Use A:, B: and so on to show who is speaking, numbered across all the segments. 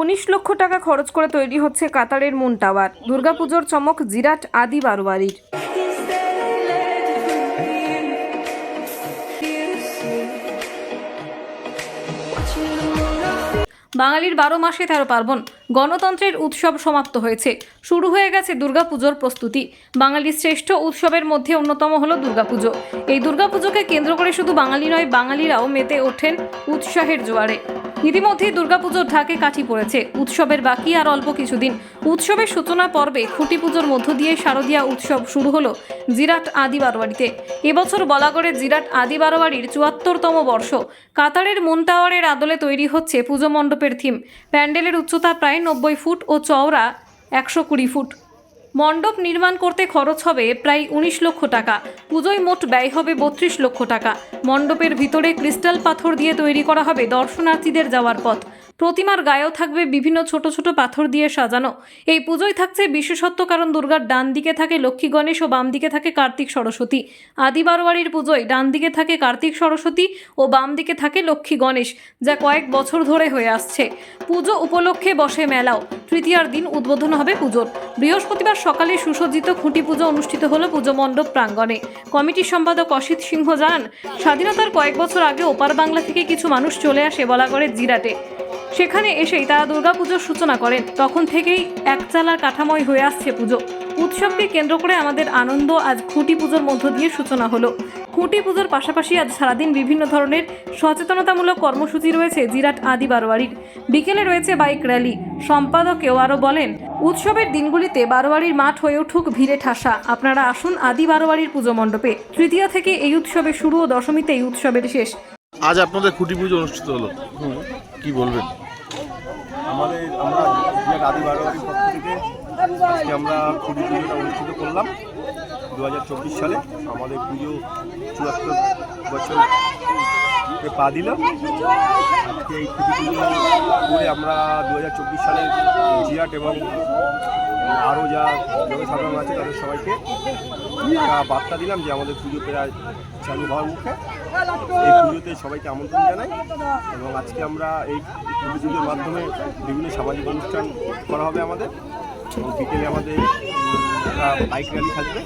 A: উনিশ লক্ষ টাকা খরচ করে তৈরি হচ্ছে কাতারের মুন টাওয়ার। দুর্গাপুজোর চমক জিরাট আদি বারোয়ারির। বাঙালির বারো মাসে তেরো পার্বণ, গণতন্ত্রের উৎসব সমাপ্ত হয়েছে। শুরু হয়ে গেছে দুর্গাপুজোর প্রস্তুতি। বাঙালির শ্রেষ্ঠ উৎসবের মধ্যে অন্যতম হলো দুর্গাপুজো। এই দুর্গাপুজোকে কেন্দ্র করে শুধু বাঙালি নয়, বাঙালিরাও মেতে ওঠেন উৎসাহের জোয়ারে। ইতিমধ্যেই দুর্গাপুজোর ঢাকে কাঠি পড়েছে। উৎসবের বাকি আর অল্প কিছুদিন। উৎসবের সূচনা পর্বে খুঁটি পুজোর মধ্য দিয়ে শারদীয়া উৎসব শুরু হলো জিরাট আদি বারোয়ারিতে এবছর বলাগড়ে জিরাট আদি বারোয়ারির চুয়াত্তরতম বর্ষ। কাতারের মুন টাওয়ারের আদলে তৈরি হচ্ছে পুজো মণ্ডপের থিম। প্যান্ডেলের উচ্চতা প্রায় নব্বই ফুট ও চওড়া একশো কুড়ি ফুট। মণ্ডপ নির্মাণ করতে খরচ হবে প্রায় উনিশ লক্ষ টাকা। পুজোয় মোট ব্যয় হবে বত্রিশ লক্ষ টাকা। মণ্ডপের ভিতরে ক্রিস্টাল পাথর দিয়ে তৈরি করা হবে দর্শনার্থীদের যাওয়ার পথ। প্রতিমার গায়েও থাকবে বিভিন্ন ছোট ছোট পাথর দিয়ে সাজানো। এই পুজোয় থাকছে বিশেষত্ব কারণ দুর্গার ডান দিকে থাকে লক্ষ্মী গণেশ ও বাম দিকে থাকে কার্তিক সরস্বতী। আদি বারোয়ারির পুজোয় ডান দিকে থাকে কার্তিক সরস্বতী ও বাম দিকে থাকে লক্ষ্মী গণেশ, যা কয়েক বছর ধরে হয়ে আসছে। পুজো উপলক্ষে বসে মেলাও। তৃতীয়ার দিন উদ্বোধন হবে পুজোর। বৃহস্পতিবার সকালে সুসজ্জিত খুঁটি পুজো অনুষ্ঠিত হলো পুজো মণ্ডপ প্রাঙ্গণে। কমিটির সম্পাদক অসিত সিংহ জানান, স্বাধীনতার কয়েক বছর আগে ওপার বাংলা থেকে কিছু মানুষ চলে আসে বলাগড়ের জিরাটে। সেখানে এসেই তারা দুর্গাপুজোর সূচনা করেন। তখন থেকেই একচালার কাঠামোয় হয়ে আসছে পুজো। উৎসবকে কেন্দ্র করে আমাদের আনন্দ আজ খুঁটি পুজোর মধ্য দিয়ে সূচনা হলো। খুঁটি পুজোর পাশাপাশি আজ সারাদিন বিভিন্ন ধরনের সচেতনতামূলক কর্মসূচি রয়েছে জিরাট আদি বারোয়ারির। বিকেলে রয়েছে বাইক র্যালি। সম্পাদকেও আরও বলেন উৎসবের দিনগুলিতে বারোয়ারির মাঠ হয়ে উঠুক ভিড়ে ঠাসা। আপনারা আসুন আদি বারোয়ারির পুজো মণ্ডপে। তৃতীয় থেকে এই উৎসবের শুরু ও দশমীতে এই উৎসবের শেষ।
B: আজ আপনাদের খুঁটি পুজো অনুষ্ঠিত হলো। কি বলবেন?
C: আমাদের, আমরা আদি বারোয়ারির পক্ষ থেকে আজকে আমরা খুবই পুজোটা অনুষ্ঠিত করলাম দু হাজার চব্বিশ সালে। আমাদের পুজো চুয়াত্তর বছর পা দিল। আজকে এই করে আমরা দু সালে জিরাট এবং আরও যা জনসাধারণ আছে তাদের সবাইকে বার্তা দিলাম যে আমাদের পুজো প্রায় চালু হওয়ার মুখে। এই পুজোতে সবাইকে আমন্ত্রণ জানাই এবং আজকে আমরা এই পুজো পুজোর মাধ্যমে বিভিন্ন সামাজিক অনুষ্ঠান করা হবে আমাদের। এবং বিকেলে আমাদের একটা বাইক র্যালি থাকবে।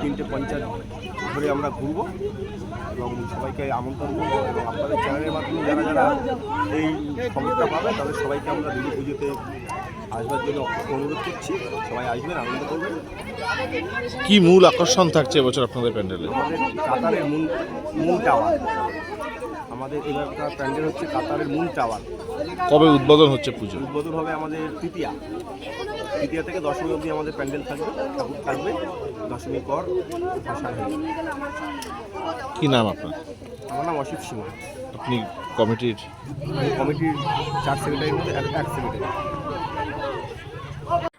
C: তিনটে পঞ্চায়েত ধরে আমরা ঘুরবো এবং সবাইকে আমন্ত্রণ করব এবং আপনাদের চ্যানেলের মাধ্যমে যারা যারা এই খবরটা পাবে, তাদের সবাইকে আমরা দুর্গা পুজোতে আসবার জন্য অনুরোধ করছি সবাই আসবেন আনন্দ করবেন।
B: কি মূল আকর্ষণ থাকছে এবছর আপনাদের প্যান্ডেলে?
C: আমাদের কাতারের মুন মুন টাওয়ার। আমাদের এবারকার প্যান্ডেল হচ্ছে কাতারের মুন টাওয়ার।
B: কবে উদ্বোধন হচ্ছে পুজো?
C: উদ্বোধন হবে আমাদের তৃতীয়া। তৃতীয়া থেকে দশমী অবধি আমাদের প্যান্ডেল থাকবে ঠাকুর থাকবে দশমীর পর ভাসান
B: কি নাম আপনার?
C: আমার নাম অসিত সিংহ।
B: আপনি কমিটির?
C: কমিটির চার সেক্রেটারির মধ্যে এক সেক্রেটারি।